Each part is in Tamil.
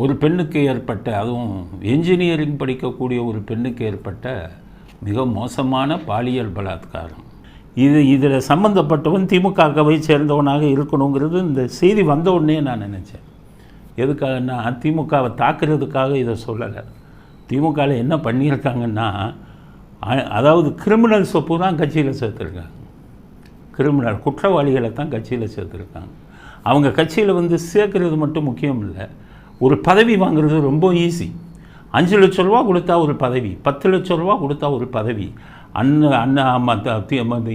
ஒரு பெண்ணுக்கு ஏற்பட்ட அதுவும் என்ஜினியரிங் படிக்கக்கூடிய ஒரு பெண்ணுக்கு ஏற்பட்ட மிக மோசமான பாலியல் பலாத்காரம். இது இதில் சம்மந்தப்பட்டவன் திமுகவை சேர்ந்தவனாக இருக்கணுங்கிறது இந்த செய்தி வந்த உடனே நான் நினச்சேன். எதுக்காகன்னா திமுகவை தாக்குறதுக்காக இதை சொல்லலை. திமுகவில் என்ன பண்ணியிருக்காங்கன்னா அதாவது கிரிமினல் சொப்பு தான் கட்சியில் சேர்த்துருக்காங்க. கிரிமினல் குற்றவாளிகளை தான் கட்சியில் சேர்த்துருக்காங்க. அவங்க கட்சியில் வந்து சேர்க்கறது மட்டும் முக்கியம் இல்லை. ஒரு பதவி வாங்குறது ரொம்ப ஈஸி அஞ்சு லட்ச ரூபா கொடுத்தா ஒரு பதவி பத்து லட்ச ரூபா கொடுத்தா ஒரு பதவி. அண்ண அண்ணா மற்ற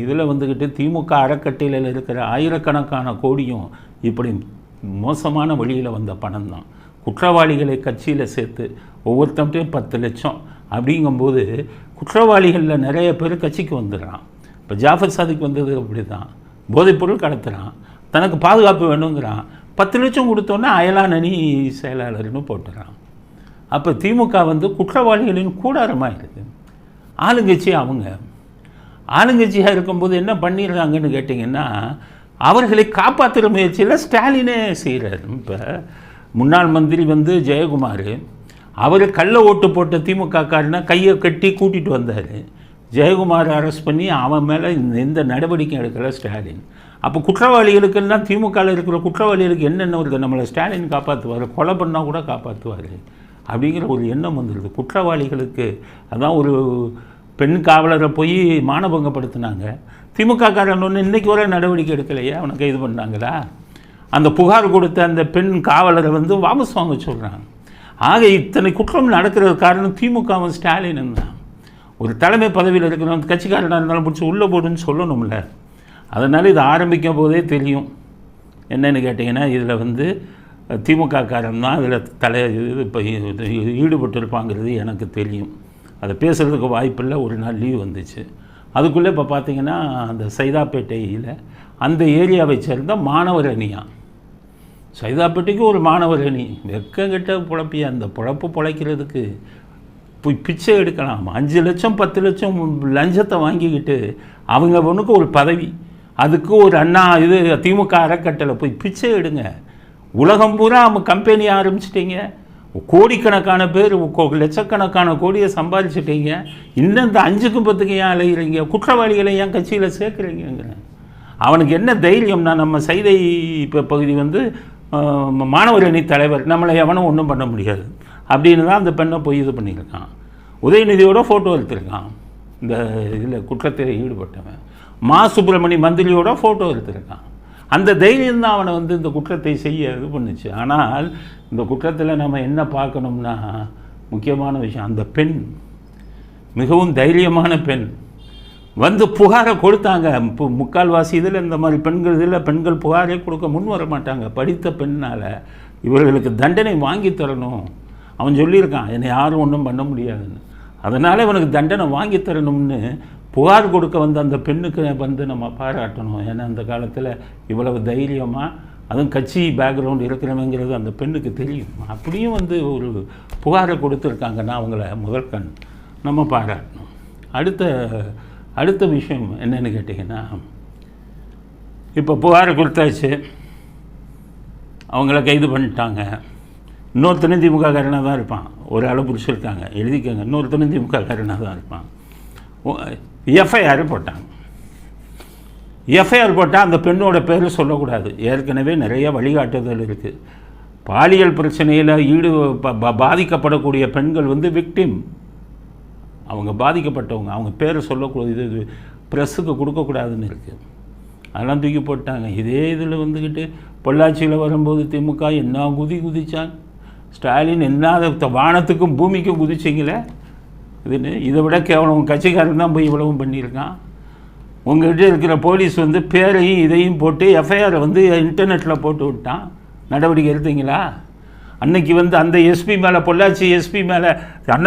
இதில் வந்துக்கிட்டு திமுக அறக்கட்டையில் இருக்கிற ஆயிரக்கணக்கான கோடியும் இப்படி மோசமான வழியில் வந்த பணம் தான் குற்றவாளிகளை கட்சியில் சேர்த்து ஒவ்வொருத்தம்ட்டையும் பத்து லட்சம் அப்படிங்கும்போது குற்றவாளிகளில் நிறைய பேர் கட்சிக்கு வந்துடுறான். இப்போ ஜாஃபர் சாதிக்கு வந்தது அப்படி தான் போதைப்பொருள் கடத்துகிறான் தனக்கு பாதுகாப்பு வேணுங்கிறான். பத்து லட்சம் கொடுத்தோன்னே அயலான் அணி செயலாளர்னு போட்டுறான். அப்போ திமுக வந்து குற்றவாளிகளின் கூடாரமாகிடுது ஆளுங்கட்சி அவங்க. ஆளுங்கட்சியாக இருக்கும்போது என்ன பண்ணிடுறாங்கன்னு கேட்டிங்கன்னா அவர்களை காப்பாற்றுற முயற்சியில் ஸ்டாலினே செய்கிறார் இப்போ முன்னாள் மந்திரி வந்து ஜெயக்குமார் அவர் கள்ள ஓட்டு போட்ட திமுக காரனா கையை கட்டி கூட்டிகிட்டு வந்தார். ஜெயக்குமார் அரெஸ்ட் பண்ணி அவன் மேலே எந்த நடவடிக்கையும் எடுக்கல ஸ்டாலின். அப்போ குற்றவாளிகளுக்குன்னா திமுகவில் இருக்கிற குற்றவாளிகளுக்கு என்னென்ன வருது நம்மளை ஸ்டாலின் காப்பாற்றுவார் கொலை பண்ணால் கூட காப்பாற்றுவார் அப்படிங்கிற ஒரு எண்ணம் வந்துடுது குற்றவாளிகளுக்கு அதான் ஒரு பெண் காவலரை போய் மானபங்கப்படுத்தினாங்க. திமுக காரன் ஒன்று இன்றைக்கி வர நடவடிக்கை எடுக்கலையே அவனை கைது பண்ணாங்களா? அந்த புகார் கொடுத்த அந்த பெண் காவலரை வந்து வாபஸ் வாங்க சொல்கிறாங்க ஆக இத்தனை குற்றம் நடக்கிறது காரணம் திமுகவும் ஸ்டாலினும் தான். ஒரு தலைமை பதவியில் இருக்கிறவன் கட்சிக்காரனாக இருந்தாலும் பிடிச்சி உள்ளே போடுன்னு சொல்லணும்ல. அதனால் இது ஆரம்பிக்கும் போதே தெரியும். என்னென்னு கேட்டிங்கன்னா இதில் வந்து திமுக காரன் தான் இதில் தலை இது இப்போ ஈடுபட்டிருப்பாங்கிறது எனக்கு தெரியும். அதை பேசுகிறதுக்கு வாய்ப்பில்லை. ஒரு நாள் லீவ் வந்துச்சு. அதுக்குள்ளே இப்போ பார்த்தீங்கன்னா அந்த சைதாப்பேட்டையில் அந்த ஏரியாவை சேர்ந்த மாணவர் அணியா? சைதாப்பேட்டைக்கு ஒரு மாணவர் அணி. வெக்கங்கிட்ட புழப்பிய? அந்த புழப்பு பிழைக்கிறதுக்கு போய் பிச்சை எடுக்கலாம். அஞ்சு லட்சம் பத்து லட்சம் லஞ்சத்தை வாங்கிக்கிட்டு அவங்க ஒன்றுக்கு ஒரு பதவி. அதுக்கு ஒரு அண்ணா இது திமுக அறக்கட்டளை போய் பிச்சை எடுங்க. உலகம் பூரா அவங்க கம்பெனி ஆரம்பிச்சிட்டீங்க. கோடிக்கணக்கான பேர் லட்சக்கணக்கான கோடியை சம்பாதிச்சிட்டீங்க. இன்னும் இந்த அஞ்சுக்கும் பத்துக்கு ஏன் அலைகிறீங்க குற்றவாளிகளை ஏன் கட்சியில் சேர்க்குறீங்கிறேன் அவனுக்கு என்ன தைரியம்னா நம்ம சைதை இப்போ பகுதி வந்து மாணவர் அணி தலைவர் நம்மளை எவனும் ஒன்றும் பண்ண முடியாது. அப்படின்னு தான் அந்த பெண்ணை போய் இது பண்ணியிருக்கான். உதயநிதியோட ஃபோட்டோ எடுத்திருக்கான். இந்த இதில் குற்றத்தில் ஈடுபட்டவன். மா சுப்பிரமணி மந்திரியோட ஃபோட்டோ எடுத்திருக்கான். அந்த தைரியம் தான் அவனை வந்து இந்த குற்றத்தை செய்ய இது பண்ணுச்சு. ஆனால் இந்த குற்றத்தில் நம்ம என்ன பார்க்கணும்னா முக்கியமான விஷயம் அந்த பெண் மிகவும் தைரியமான பெண் வந்து புகாரை கொடுத்தாங்க. இப்போ முக்கால்வாசி இதில் இந்த மாதிரி பெண்கள் இதில் பெண்கள் புகாரே கொடுக்க முன் வர மாட்டாங்க. படித்த பெண்ணால் இவர்களுக்கு தண்டனை வாங்கி தரணும். அவன் சொல்லியிருக்கான் என்னை யாரும் ஒன்றும் பண்ண முடியாதுன்னு. அதனால் இவனுக்கு தண்டனை வாங்கி தரணும்னு புகார் கொடுக்க வந்த அந்த பெண்ணுக்கு வந்து நம்ம பாராட்டணும். ஏன்னா அந்த காலத்தில் இவ்வளவு தைரியமாக அதுவும் கட்சி பேக்ரவுண்ட் இருக்கிறவங்கிறது அந்த பெண்ணுக்கு தெரியும். அப்படியும் வந்து ஒரு புகாரை கொடுத்துருக்காங்கன்னா அவங்கள முதற்கண் நம்ம பாராட்டணும். அடுத்த அடுத்த விஷயம் என்னென்னு கேட்டிங்கன்னா இப்போ புகாரை கொடுத்தாச்சு. அவங்கள கைது பண்ணிட்டாங்க. இன்னொருத்தனும் திமுக காரனாக தான் இருப்பான். ஒரு ஆளை பிடிச்சிருக்காங்க. எழுதிக்கங்க. இன்னொருத்தனும் திமுக காரனாக தான் இருப்பான். எஃப்ஐஆர் போட்டாங்க. எஃப்ஐஆர் போட்டால் அந்த பெண்ணோட பேர் சொல்லக்கூடாது. ஏற்கனவே நிறைய வழிகாட்டுதல் இருக்குது பாலியல் பிரச்சனையில் ஈடு பாதிக்கப்படக்கூடிய பெண்கள் வந்து விக்டிம் அவங்க பாதிக்கப்பட்டவங்க அவங்க பேரை சொல்லக்கூடாது. இது ப்ரெஸ்ஸுக்கு கொடுக்கக்கூடாதுன்னு இருக்குது அதெல்லாம் தூக்கி போட்டாங்க. இதே இதில் வந்துக்கிட்டு பொள்ளாச்சியில் வரும்போது திமுக என்ன குதி குதித்தான் ஸ்டாலின் என்ன வானத்துக்கும் பூமிக்கும் குதிச்சிங்களே? இதுன்னு. இதை விட கேவலம் கட்சிக்காரன் தான் போய் இவ்வளவும் பண்ணியிருக்கான். உங்கள்கிட்ட இருக்கிற போலீஸ் வந்து பேரையும் இதையும் போட்டு எஃப்ஐஆரை வந்து இன்டர்நெட்டில் போட்டு விட்டான். நடவடிக்கை எடுத்தீங்களா? அன்னைக்கு வந்து அந்த எஸ்பி மேலே பொள்ளாச்சி எஸ்பி மேலே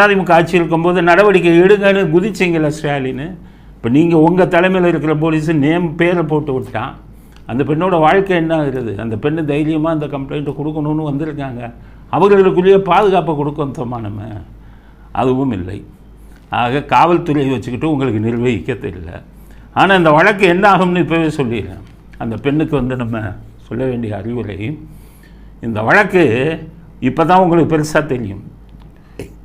அதிமுக ஆட்சி இருக்கும்போது நடவடிக்கை எடுங்கன்னு குதிச்சிங்களா ஸ்டாலின் இப்போ நீங்கள் உங்கள் தலைமையில் இருக்கிற போலீஸு நேம் பேரை போட்டு விட்டான். அந்த பெண்ணோட வாழ்க்கை என்ன ஆகுது? அந்த பெண்ணு தைரியமாக அந்த கம்ப்ளைண்ட்டை கொடுக்கணும்னு வந்திருக்காங்க. அவர்களுக்குள்ளேயே பாதுகாப்பை கொடுக்கணுமா நம்ம? அதுவும் இல்லை. ஆக காவல்துறையை வச்சுக்கிட்டு உங்களுக்கு நிர்வகிக்க தெரியல. ஆனால் இந்த வழக்கு என்ன ஆகும்னு இப்போவே சொல்லிடுறேன். அந்த பெண்ணுக்கு வந்து நம்ம சொல்ல வேண்டிய அறிவுரை இந்த வழக்கு இப்போ தான் உங்களுக்கு பெருசாக தெரியும்.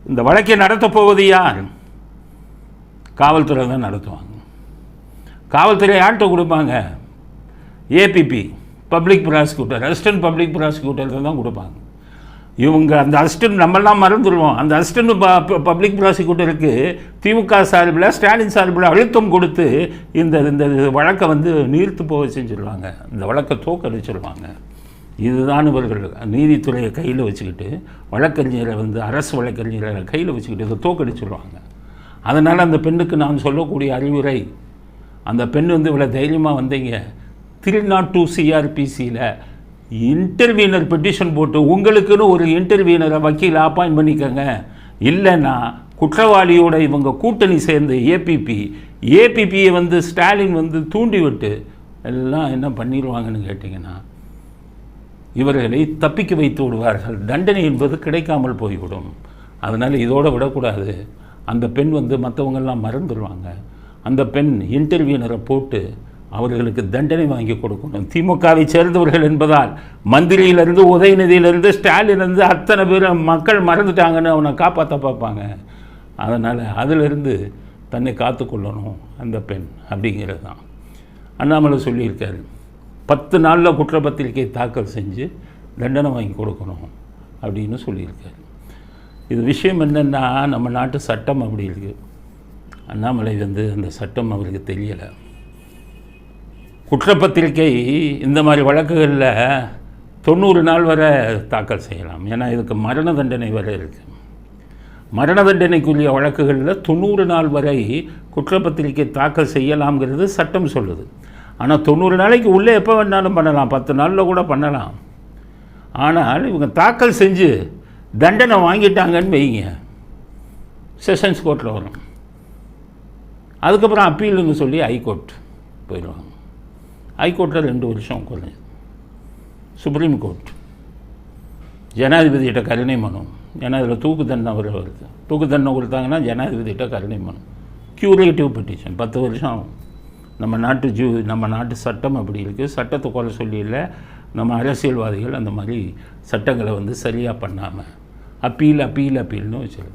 இந்த வழக்கை நடத்தப் போவது யார்? காவல்துறை தான் நடத்துவாங்க. காவல்துறை யார்கிட்ட கொடுப்பாங்க? APP public prosecutor assistant public prosecutor தான் கொடுப்பாங்க. இவங்க அந்த அசிஸ்டன்ட் நம்மெல்லாம் மறந்துடுவோம். அந்த அசிஸ்டன்ட் பப்ளிக் ப்ராசிக்யூட்டருக்கு திமுக சார்பில் ஸ்டாலின் சார்பில் அழுத்தம் கொடுத்து இந்த இந்த வழக்கை வந்து நீர்த்து போக செஞ்சுருவாங்க. இந்த வழக்கை தோக்கடிச்சிருவாங்க இதுதான் இவர்கள் நீதித்துறையை கையில் வச்சுக்கிட்டு வழக்கறிஞரை வந்து அரசு வழக்கறிஞரை கையில் வச்சுக்கிட்டு இதை தோக்கடிச்சிருவாங்க அதனால் அந்த பெண்ணுக்கு நான் சொல்லக்கூடிய அறிவுரை அந்த பெண் வந்து இவ்வளோ தைரியமாக வந்தீங்க. த்ரீ டூ சிஆர்பிசியில் இன்டர்வியூனர் பெட்டிஷன் போட்டு உங்களுக்குன்னு ஒரு இன்டர்வியூனரை வக்கீல் அப்பாயின் பண்ணிக்கோங்க. இல்லைன்னா குற்றவாளியோட இவங்க கூட்டணி சேர்ந்து ஏபிபி ஏபிபியை வந்து ஸ்டாலின் வந்து தூண்டிவிட்டு எல்லாம் என்ன பண்ணிடுவாங்கன்னு கேட்டிங்கன்னா இவர்களை தப்பிக்க வைத்து விடுவார்கள். தண்டனை என்பது கிடைக்காமல் போய்விடும். அதனால் இதோடு விடக்கூடாது. அந்த பெண் வந்து மற்றவங்கெல்லாம் மறந்துடுவாங்க அந்த பெண் இன்டர்வியூனரை போட்டு அவர்களுக்கு தண்டனை வாங்கி கொடுக்கணும். திமுகவை சேர்ந்தவர்கள் என்பதால் மந்திரியிலிருந்து உதயநிதியிலிருந்து ஸ்டாலினிலிருந்து அத்தனை பேர் மக்கள் மறந்துட்டாங்கன்னு அவனை காப்பாற்ற பார்ப்பாங்க. அதனால் அதிலிருந்து தன்னை காத்துக்கொள்ளணும் அந்த பெண் அப்படிங்கிறது தான். அண்ணாமலை சொல்லியிருக்காரு பத்து நாளில் குற்றப்பத்திரிகை தாக்கல் செஞ்சு தண்டனை வாங்கி கொடுக்கணும் அப்படின்னு சொல்லியிருக்காரு. இது விஷயம் என்னென்னா நம்ம நாட்டு சட்டம் அப்படி இருக்குது அண்ணாமலை வந்து அந்த சட்டம் அவருக்கு தெரியலை. குற்றப்பத்திரிக்கை இந்த மாதிரி வழக்குகளில் தொண்ணூறு நாள் வரை தாக்கல் செய்யலாம். ஏன்னா இதுக்கு மரண தண்டனை வரை இருக்குது மரண தண்டனைக்குரிய வழக்குகளில் தொண்ணூறு நாள் வரை குற்றப்பத்திரிக்கை தாக்கல் செய்யலாம்ங்கிறது சட்டம் சொல்லுது. ஆனால் தொண்ணூறு நாளைக்கு உள்ளே எப்போ வேணாலும் பண்ணலாம். பத்து நாளில் கூட பண்ணலாம். ஆனால் இவங்க தாக்கல் செஞ்சு தண்டனை வாங்கிட்டாங்கன்னு வைங்க. செஷன்ஸ் கோர்ட்டில் வரும். அதுக்கப்புறம் அப்பீலுன்னு சொல்லி ஹைகோர்ட் போயிடுவாங்க. ஹைகோர்ட்டில் ரெண்டு வருஷம் குறைஞ்சது சுப்ரீம் கோர்ட் ஜனாதிபதியிட்ட கருணை மனு. ஏன்னா அதில் தூக்கு தண்டனை வர வருது. தூக்கு தண்டனை கொடுத்தாங்கன்னா ஜனாதிபதியிட்ட கருணை மனு. க்யூரேட்டிவ் பெட்டிஷன் பத்து வருஷம் ஆகும். நம்ம நாட்டு ஜூ நம்ம நாட்டு சட்டம் அப்படி இருக்குது சட்டத்தை குறை சொல்லி இல்லை நம்ம அரசியல்வாதிகள் அந்த மாதிரி சட்டங்களை வந்து சரியாக பண்ணாமல் அப்பீல் அப்பீல் அப்பீல்னு வச்சுருக்காங்க.